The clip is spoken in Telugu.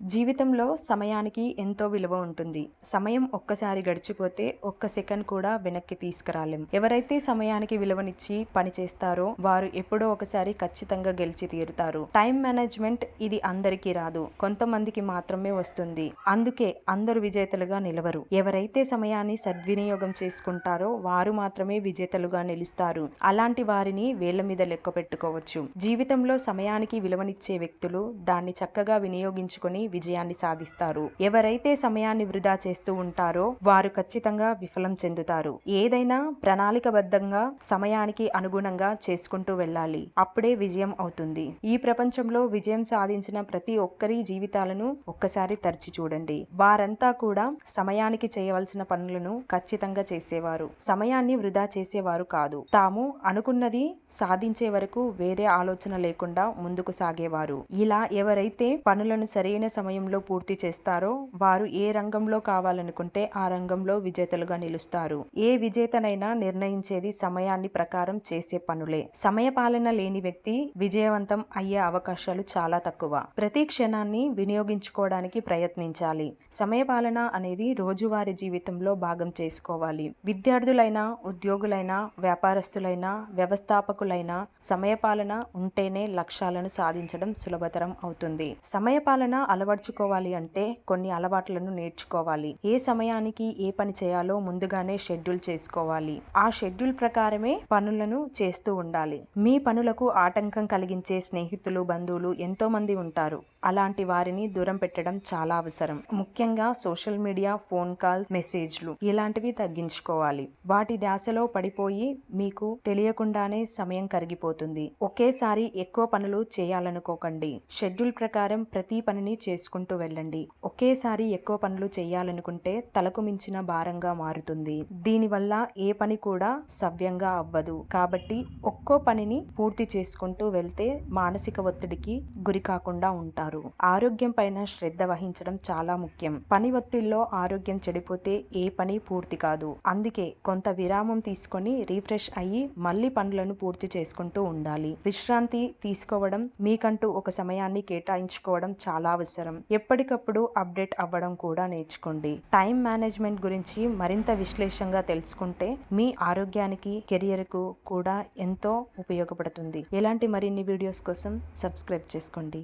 జీవితంలో సమయానికి ఎంతో విలువ ఉంటుంది. సమయం ఒక్కసారి గడిచిపోతే ఒక్క సెకండ్ కూడా వెనక్కి తీసుకురాలేం. ఎవరైతే సమయానికి విలువనిచ్చి పని చేస్తారో వారు ఎప్పుడో ఒకసారి ఖచ్చితంగా గెలిచి తీరుతారు. టైం మేనేజ్మెంట్ ఇది అందరికీ రాదు. కొంతమందికి మాత్రమే వస్తుంది. అందుకే అందరు విజేతలుగా నిలవరు. ఎవరైతే సమయాన్ని సద్వినియోగం చేసుకుంటారో వారు మాత్రమే విజేతలుగా నిలుస్తారు. అలాంటి వారిని వేళ్ళ మీద లెక్క పెట్టుకోవచ్చు. జీవితంలో సమయానికి విలువనిచ్చే వ్యక్తులు దాన్ని చక్కగా వినియోగించుకొని విజయాన్ని సాధిస్తారు. ఎవరైతే సమయాన్ని వృధా చేస్తూ ఉంటారో వారు ఖచ్చితంగా విఫలం చెందుతారు. ఏదైనా ప్రణాళికబద్ధంగా సమయానికి అనుగుణంగా చేసుకుంటూ వెళ్ళాలి. అప్పుడే విజయం అవుతుంది. ఈ ప్రపంచంలో విజయం సాధించిన ప్రతి ఒక్కరి జీవితాలను ఒక్కసారి తరిచి చూడండి. వారంతా కూడా సమయానికి చేయవలసిన పనులను ఖచ్చితంగా చేసేవారు. సమయాన్ని వృధా చేసేవారు కాదు. తాము అనుకున్నది సాధించే వరకు వేరే ఆలోచన లేకుండా ముందుకు సాగేవారు. ఇలా ఎవరైతే పనులను సరైన సమయంలో పూర్తి చేస్తారో వారు ఏ రంగంలో కావాలనుకుంటే ఆ రంగంలో విజేతలుగా నిలుస్తారు. ఏ విజేతనైనా నిర్ణయించేది సమయాన్ని ప్రకారం చేసే పనులే. సమయపాలన లేని వ్యక్తి విజయవంతం అయ్యే అవకాశాలు చాలా తక్కువ. ప్రతి క్షణాన్ని వినియోగించుకోవడానికి ప్రయత్నించాలి. సమయపాలన అనేది రోజువారీ జీవితంలో భాగం చేసుకోవాలి. విద్యార్థులైనా ఉద్యోగులైనా వ్యాపారస్తులైనా వ్యవస్థాపకులైనా సమయపాలన ఉంటేనే లక్ష్యాలను సాధించడం సులభతరం అవుతుంది. సమయపాలన అలవర్చుకోవాలి అంటే కొన్ని అలవాట్లను నేర్చుకోవాలి. ఏ సమయానికి ఏ పని చేయాలో ముందుగానే షెడ్యూల్ చేసుకోవాలి. ఆ షెడ్యూల్ ప్రకారమే పనులను చేస్తూ ఉండాలి. మీ పనులకు ఆటంకం కలిగించే స్నేహితులు బంధువులు ఎంతో మంది ఉంటారు. అలాంటి వారిని దూరం పెట్టడం చాలా అవసరం. ముఖ్యంగా సోషల్ మీడియా ఫోన్ కాల్స్ మెసేజ్లు ఇలాంటివి తగ్గించుకోవాలి. వాటి ధ్యాసలో పడిపోయి మీకు తెలియకుండానే సమయం కరిగిపోతుంది. ఒకేసారి ఎక్కువ పనులు చేయాలనుకోకండి. షెడ్యూల్ ప్రకారం ప్రతి పనిని చేసుకుంటూ వెళ్ళండి. ఒకేసారి ఎక్కువ పనులు చేయాలనుకుంటే తలకు మించిన భారంగా మారుతుంది. దీనివల్ల ఏ పని కూడా సవ్యంగా అవ్వదు. కాబట్టి ఒక్కో పనిని పూర్తి చేసుకుంటూ వెళ్తే మానసిక ఒత్తిడికి గురి కాకుండా ఉంటారు. ఆరోగ్యం పైన శ్రద్ధ వహించడం చాలా ముఖ్యం. పని ఒత్తిడిలో ఆరోగ్యం చెడిపోతే ఏ పని పూర్తి కాదు. అందుకే కొంత విరామం తీసుకొని రీఫ్రెష్ అయ్యి మళ్ళీ పనులను పూర్తి చేసుకుంటూ ఉండాలి. విశ్రాంతి తీసుకోవడం మీకంటూ ఒక సమయాన్ని కేటాయించుకోవడం చాలా అవసరం. ఎప్పటికప్పుడు అప్డేట్ అవ్వడం కూడా నేర్చుకోండి. టైం మేనేజ్మెంట్ గురించి మరింత విశ్లేషంగా తెలుసుకుంటే మీ ఆరోగ్యానికి కెరియర్కు కూడా ఎంతో ఉపయోగపడుతుంది. ఇలాంటి మరిన్ని వీడియోస్ కోసం సబ్స్క్రైబ్ చేసుకోండి.